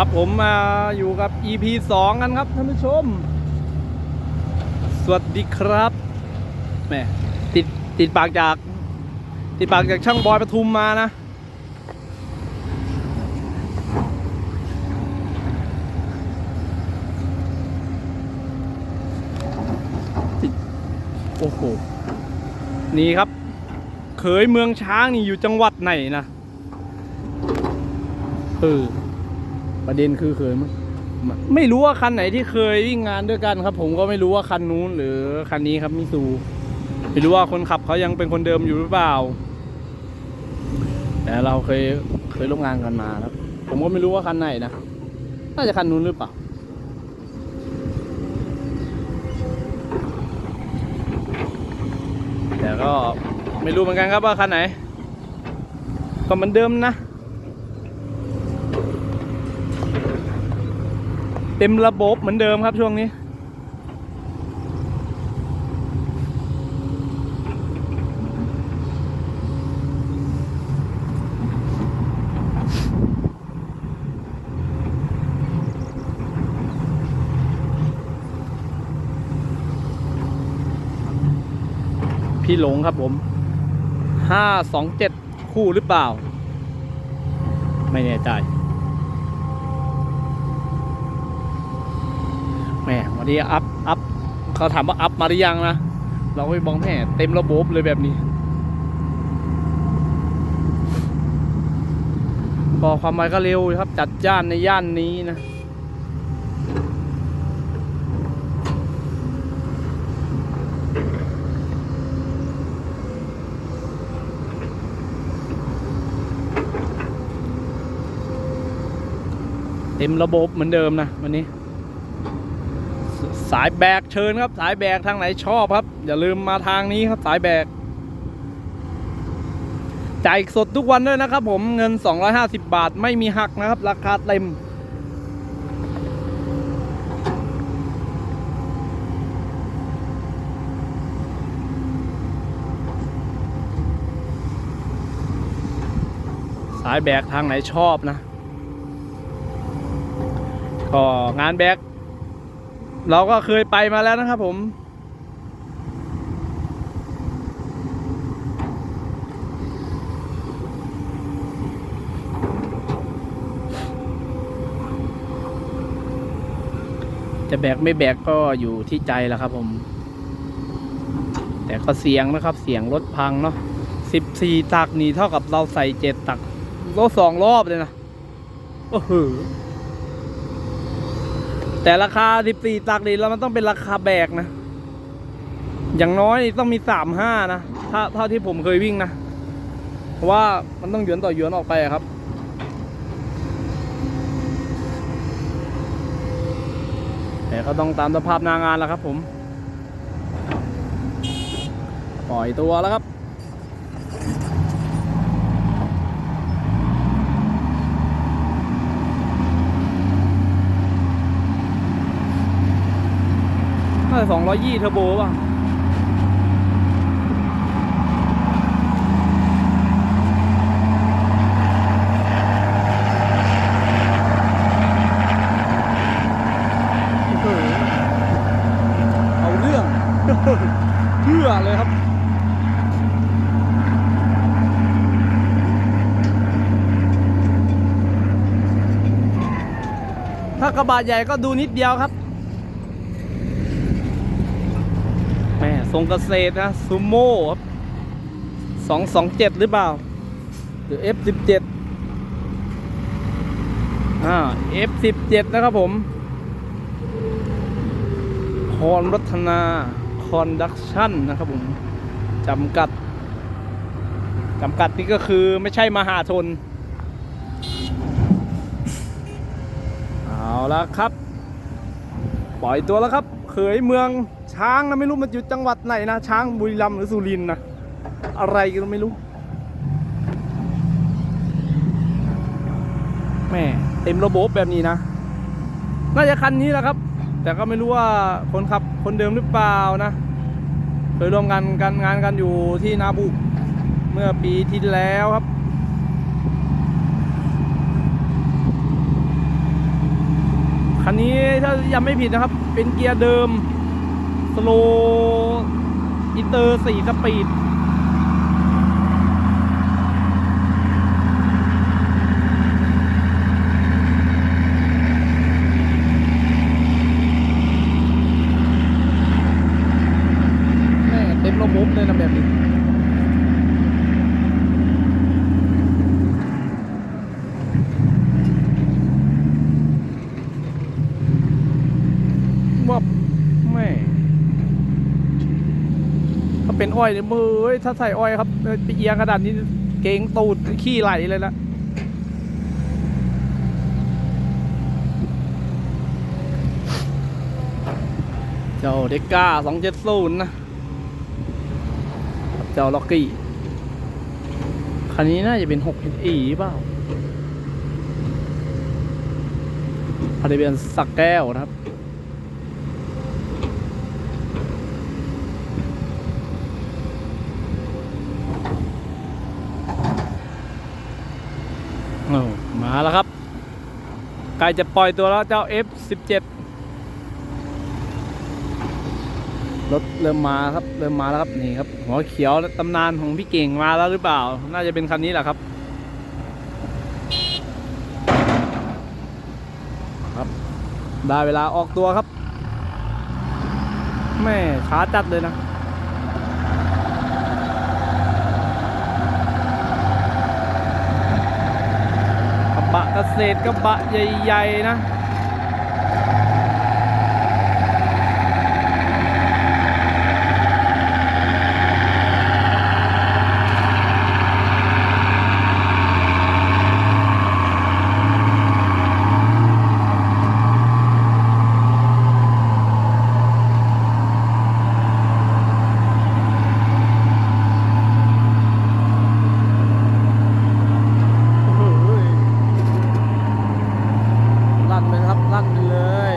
ครับผมมาอยู่กับ EP 2 กันครับท่านผู้ชม สวัสดีครับแหมติดติดปากจาก ติดปากจากช่างบอยปทุมมานะติดโอ้โห นี่ครับ เขยเมืองช้างนี่อยู่จังหวัดไหนนะ เออ ประเด็นคือเคยมั้ยไม่ไม่รู้ว่าคันไหนที่เคยวิ่งงานด้วยกันครับ ผมก็ไม่รู้ว่าคันนู้นหรือคันนี้ครับมิซูไม่รู้ว่าคนขับเขายังเป็นคนเดิมอยู่หรือเปล่า แต่เราเคยเคยร่วมงานกันมาครับ ผมก็ไม่รู้ว่าคันไหนนะน่าจะคันนู้นหรือเปล่าแต่ก็ไม่รู้เหมือนกันครับว่าคันไหน ก็เหมือนเดิมนะ เต็มระบบเหมือนเดิมครับช่วงนี้ พี่หลงครับผมห้าสองเจ็ดคู่หรือเปล่า ไม่แน่ใจ แหมวันนี้อัพอัพเขาถามว่าอัพมาหรือยังนะ เราไปมองแม่เต็มระบบเลยแบบนี้ก็ความหมายก็เร็วครับ จัดจ้านในย่านนี้นะเต็มระบบเหมือนเดิมนะวันนี้ สายแบกเชิญครับ สายแบกทางไหนชอบครับ อย่าลืมมาทางนี้ครับสายแบกจ่ายสดทุกวันด้วยนะครับ ผมเงิน 250 บาทไม่มีหักนะครับ ราคาเต็ม สายแบกทางไหนชอบนะ ก็งานแบก เราก็เคยไปมาแล้วนะครับผมจะแบกไม่แบกก็อยู่ที่ใจแล้วครับผม แต่ก็เสียงนะครับ เสียงรถพังเนาะสิบสี่ตักนี่เท่ากับเราใส่เจ็ดตักรถสองรอบเลยนะ โอ้โห แต่ราคา 14 ตักนี่แล้วมันต้องเป็นราคาแบกนะ อย่างน้อยนี่ต้องมี 35 นะ ถ้าเท่าที่ผมเคยวิ่งนะ เพราะว่ามันต้องหยวนต่อหยวนออกไปครับแต่ก็ต้องตามสภาพนางานแล้วครับผม ปล่อยตัวแล้วครับ น่าจะสองร้อยยี่เทอร์โบป่ะเอาเรื่องเชื่อเลยครับถ้ากระบะใหญ่ก็ดูนิดเดียวครับ แม่ ทรงเกษตรนะซูโม่ครับสองสองเจ็ดหรือเปล่า หรือ F สิบเจ็ดอ่า F สิบเจ็ดนะครับผมคอนรัตนาคอนดักชั่นนะครับผมจำกัดจำกัดนี่ก็คือไม่ใช่มหาชน เอาละครับ ปล่อยตัวแล้วครับ ยเมืองช้างนะไม่รู้มันอยู่จังหวัดไหนนะช้างบุรีรัมย์หรือสุรินทร์นะอะไรก็ไม่รู้แม่เต็มระบบแบบนี้นะน่าจะคันนี้แหละครับ แต่ก็ไม่รู้ว่าคนขับคนเดิมหรือเปล่านะเคยร่วมงานกันงานกันอยู่ที่นาบุเมื่อปีที่แล้วครับ คันนี้ถ้ายังไม่ผิดนะครับ เป็นเกียร์เดิมสโลอินเตอร์สี่สปีด แม่เต็มระบบเลยนะแบบนี้ วับแม่ถ้าเป็นอ้อยเนี่ยมือถ้าใส่อ้อยครับไปเอียงขนาดนี้เก่งตูดขี้ไหลเลยละเจ้าเด็กก้าสองเจ็ดศูนย์นะเจ้าล็อกกี้ คันนี้น่าจะเป็นหกอีเปล่าทะเบียนสักแก้วนะครับ มาแล้วครับใกล้จะปล่อยตัวแล้วเจ้า F17 รถเริ่มมาครับ เริ่มมาแล้วครับนี่ครับหัวเขียวตำนานของพี่เก่งมาแล้วหรือเปล่า น่าจะเป็นคันนี้แหละครับ ครับ ได้เวลาออกตัวครับแม่ช้าจัดเลยนะ กระบะ เกษตรกระบะใหญ่ ๆ นะ โอ้โหลั่นไปครับลั่นไปเลย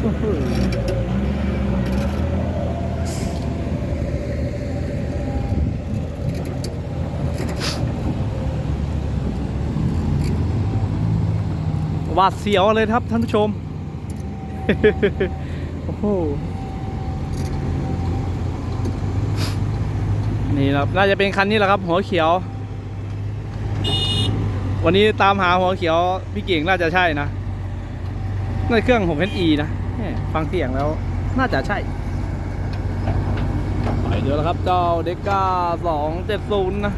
โอ้โหห วาดเสียวเลยครับท่านผู้ชม โอ้โห นี่ครับ น่าจะเป็นคันนี้แหละครับ หัวเขียว วันนี้ตามหาหัวเขียวพี่เก่งน่าจะใช่นะน่าจะเครื่อง 6HE นะแหม่ฟังเสียงแล้วน่าจะใช่ไปเดี๋ยวแล้วครับ เจ้าเด็กก้า270นะ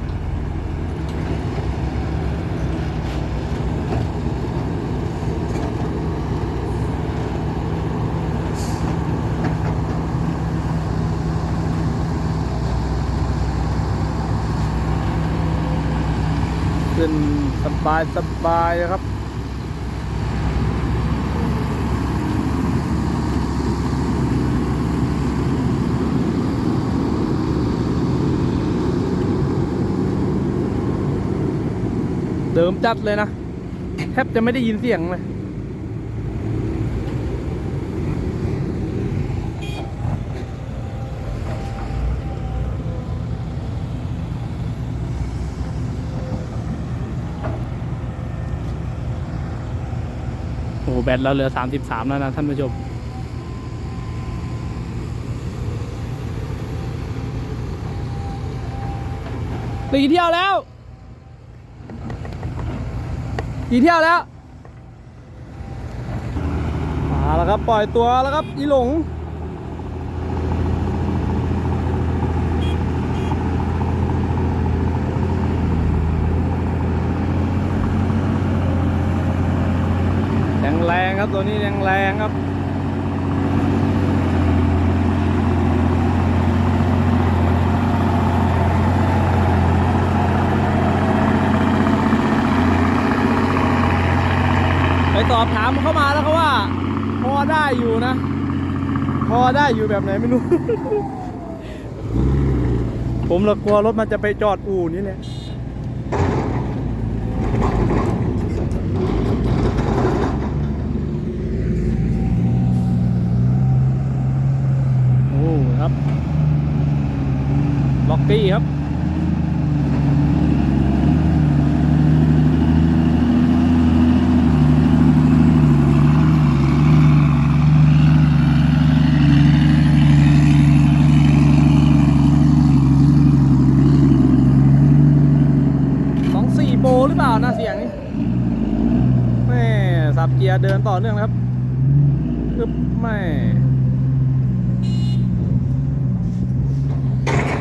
นสบายสบายนะครับ เดิมจัดเลยนะ แทบจะไม่ได้ยินเสียงเลย อ้แบตเราเหลือ 33 แล้วนะท่านผู้ชมกี่เที่ยวแล้ว กี่เที่ยวแล้วมาแล้วครับ ปล่อยตัวแล้วครับ อีหลง แรงแรงๆ ครับ ตัวนี้แรงแรงครับไปสอบถามเข้ามาแล้วเขาว่า พอได้อยู่นะ พอได้อยู่แบบไหนไม่รู้ ผมละกลัวรถมันจะไปจอดอู่นี่แหละ ปี้ครับโบหรือเปล่านะเสียงนี้แม่สับเกียร์เดินต่อเนื่องนะครับไม่